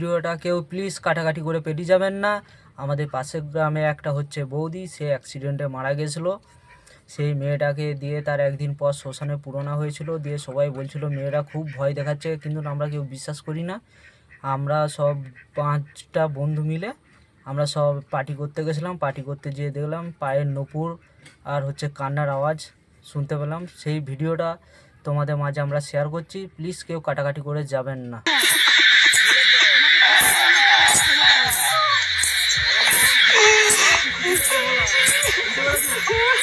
ভিডিওটা কেউ প্লিজ কাটাকাটি করে পেরিয়ে যাবেন না। আমাদের পাশের গ্রামে একটা হচ্ছে বৌদি, সে অ্যাক্সিডেন্টে মারা গেছিল। সেই মেয়েটাকে দিয়ে তার একদিন পর শ্মশানে পুরোনো হয়েছিল। দিয়ে সবাই বলছিল, মেয়েরা খুব ভয় দেখাচ্ছে, কিন্তু আমরা কেউ বিশ্বাস করি না। আমরা সব পাঁচটা বন্ধু মিলে আমরা সব পার্টি করতে গেছিলাম। পার্টি করতে যেয়ে দেখলাম পায়ের নপুর আর হচ্ছে কান্নার আওয়াজ শুনতে পেলাম। সেই ভিডিওটা তোমাদের মাঝে আমরা শেয়ার করছি। প্লিজ কেউ কাটাকাটি করে যাবেন না। Brasil.